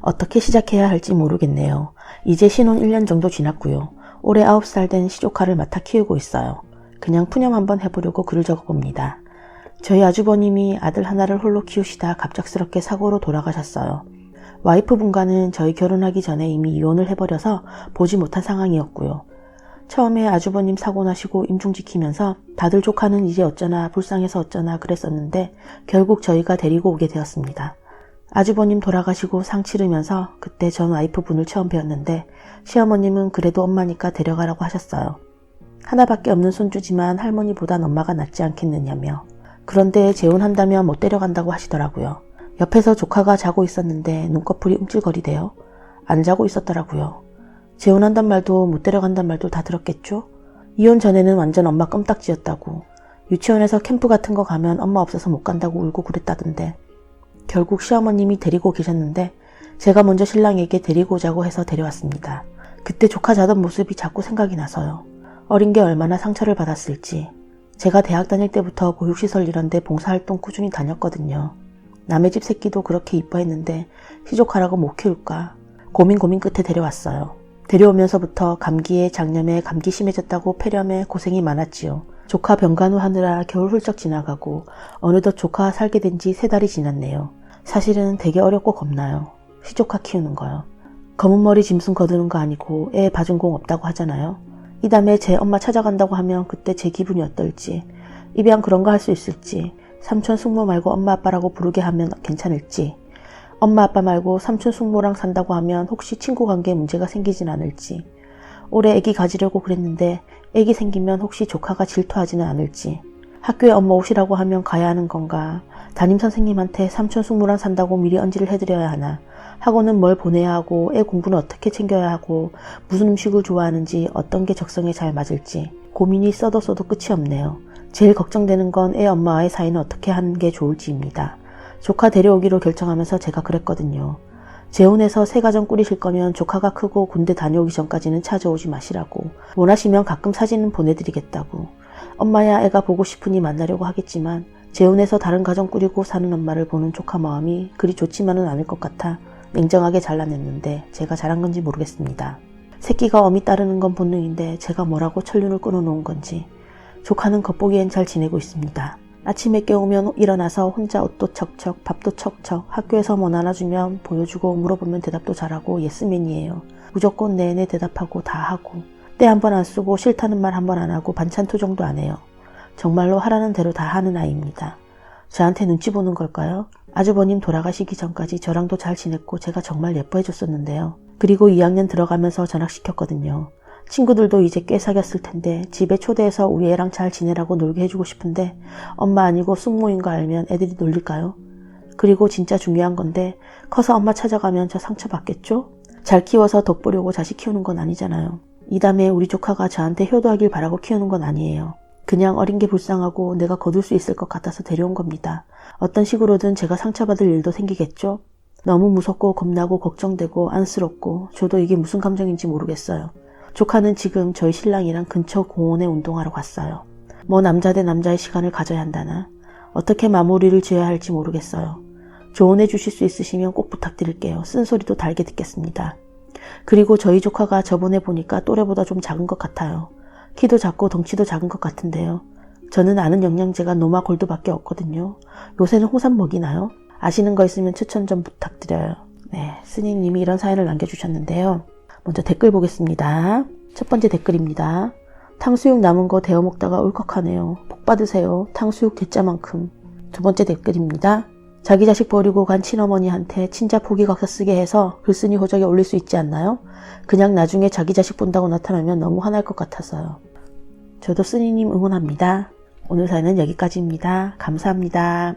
어떻게 시작해야 할지 모르겠네요. 이제 신혼 1년 정도 지났고요. 올해 9살 된 시조카를 맡아 키우고 있어요. 그냥 푸념 한번 해보려고 글을 적어봅니다. 저희 아주버님이 아들 하나를 홀로 키우시다 갑작스럽게 사고로 돌아가셨어요. 와이프 분과는 저희 결혼하기 전에 이미 이혼을 해버려서 보지 못한 상황이었고요. 처음에 아주버님 사고 나시고 임종 지키면서 다들 조카는 이제 어쩌나 불쌍해서 어쩌나 그랬었는데 결국 저희가 데리고 오게 되었습니다. 아주버님 돌아가시고 상 치르면서 그때 전 와이프 분을 처음 뵈었는데 시어머님은 그래도 엄마니까 데려가라고 하셨어요. 하나밖에 없는 손주지만 할머니보단 엄마가 낫지 않겠느냐며. 그런데 재혼한다면 못 데려간다고 하시더라고요. 옆에서 조카가 자고 있었는데 눈꺼풀이 움찔거리대요. 안 자고 있었더라고요. 재혼한단 말도 못 데려간단 말도 다 들었겠죠? 이혼 전에는 완전 엄마 껌딱지였다고. 유치원에서 캠프 같은 거 가면 엄마 없어서 못 간다고 울고 그랬다던데. 결국 시어머님이 데리고 계셨는데 제가 먼저 신랑에게 데리고 오자고 해서 데려왔습니다. 그때 조카 자던 모습이 자꾸 생각이 나서요. 어린 게 얼마나 상처를 받았을지. 제가 대학 다닐 때부터 보육시설 이런데 봉사활동 꾸준히 다녔거든요. 남의 집 새끼도 그렇게 이뻐했는데 시족하라고 못 키울까. 고민 고민 끝에 데려왔어요. 데려오면서부터 감기에 장염에 감기 심해졌다고 폐렴에 고생이 많았지요. 조카 병간호 하느라 겨울 훌쩍 지나가고 어느덧 조카 살게 된 지 세 달이 지났네요. 사실은 되게 어렵고 겁나요. 시조카 키우는 거요. 검은 머리 짐승 거두는 거 아니고 애 봐준 공 없다고 하잖아요. 이 다음에 제 엄마 찾아간다고 하면 그때 제 기분이 어떨지, 입양 그런 거 할 수 있을지, 삼촌 숙모 말고 엄마 아빠라고 부르게 하면 괜찮을지, 엄마 아빠 말고 삼촌 숙모랑 산다고 하면 혹시 친구 관계에 문제가 생기진 않을지, 올해 애기 가지려고 그랬는데 애기 생기면 혹시 조카가 질투하지는 않을지, 학교에 엄마 오시라고 하면 가야 하는 건가, 담임 선생님한테 삼촌 숙모랑 산다고 미리 언지를 해드려야 하나, 학원은 뭘 보내야 하고 애 공부는 어떻게 챙겨야 하고 무슨 음식을 좋아하는지 어떤 게 적성에 잘 맞을지 고민이 써도 써도 끝이 없네요. 제일 걱정되는 건 애 엄마와의 사이는 어떻게 하는 게 좋을지입니다. 조카 데려오기로 결정하면서 제가 그랬거든요. 재혼해서 새 가정 꾸리실 거면 조카가 크고 군대 다녀오기 전까지는 찾아오지 마시라고. 원하시면 가끔 사진은 보내드리겠다고. 엄마야 애가 보고 싶으니 만나려고 하겠지만 재혼해서 다른 가정 꾸리고 사는 엄마를 보는 조카 마음이 그리 좋지만은 않을 것 같아 냉정하게 잘라냈는데 제가 잘한 건지 모르겠습니다. 새끼가 어미 따르는 건 본능인데 제가 뭐라고 천륜을 끊어놓은 건지 조카는 겉보기엔 잘 지내고 있습니다. 아침에 깨우면 일어나서 혼자 옷도 척척 밥도 척척 학교에서 뭐 나눠주면 보여주고 물어보면 대답도 잘하고 예스맨이에요. 무조건 내내 대답하고 다 하고 때 한 번 안 쓰고 싫다는 말 한 번 안 하고 반찬 투정도 안 해요. 정말로 하라는 대로 다 하는 아이입니다. 저한테 눈치 보는 걸까요? 아주버님 돌아가시기 전까지 저랑도 잘 지냈고 제가 정말 예뻐해 줬었는데요. 그리고 2학년 들어가면서 전학시켰거든요. 친구들도 이제 꽤 사귀었을 텐데 집에 초대해서 우리 애랑 잘 지내라고 놀게 해주고 싶은데 엄마 아니고 숙모인 거 알면 애들이 놀릴까요? 그리고 진짜 중요한 건데 커서 엄마 찾아가면 저 상처받겠죠? 잘 키워서 덕보려고 자식 키우는 건 아니잖아요. 이 다음에 우리 조카가 저한테 효도하길 바라고 키우는 건 아니에요. 그냥 어린 게 불쌍하고 내가 거둘 수 있을 것 같아서 데려온 겁니다. 어떤 식으로든 제가 상처받을 일도 생기겠죠? 너무 무섭고 겁나고 걱정되고 안쓰럽고 저도 이게 무슨 감정인지 모르겠어요. 조카는 지금 저희 신랑이랑 근처 공원에 운동하러 갔어요. 뭐 남자 대 남자의 시간을 가져야 한다나 어떻게 마무리를 지어야 할지 모르겠어요. 조언해 주실 수 있으시면 꼭 부탁드릴게요. 쓴소리도 달게 듣겠습니다. 그리고 저희 조카가 저번에 보니까 또래보다 좀 작은 것 같아요. 키도 작고 덩치도 작은 것 같은데요. 저는 아는 영양제가 노마 골드밖에 없거든요. 요새는 홍삼 먹이나요? 아시는 거 있으면 추천 좀 부탁드려요. 네, 스님님이 이런 사연을 남겨주셨는데요. 먼저 댓글 보겠습니다. 첫 번째 댓글입니다. 탕수육 남은 거 데워 먹다가 울컥하네요. 복 받으세요. 탕수육 대짜만큼. 두 번째 댓글입니다. 자기 자식 버리고 간 친어머니한테 친자 포기각서 쓰게 해서 글쓴이 호적에 올릴 수 있지 않나요? 그냥 나중에 자기 자식 본다고 나타나면 너무 화날 것 같아서요. 저도 스니님 응원합니다. 오늘 사연은 여기까지입니다. 감사합니다.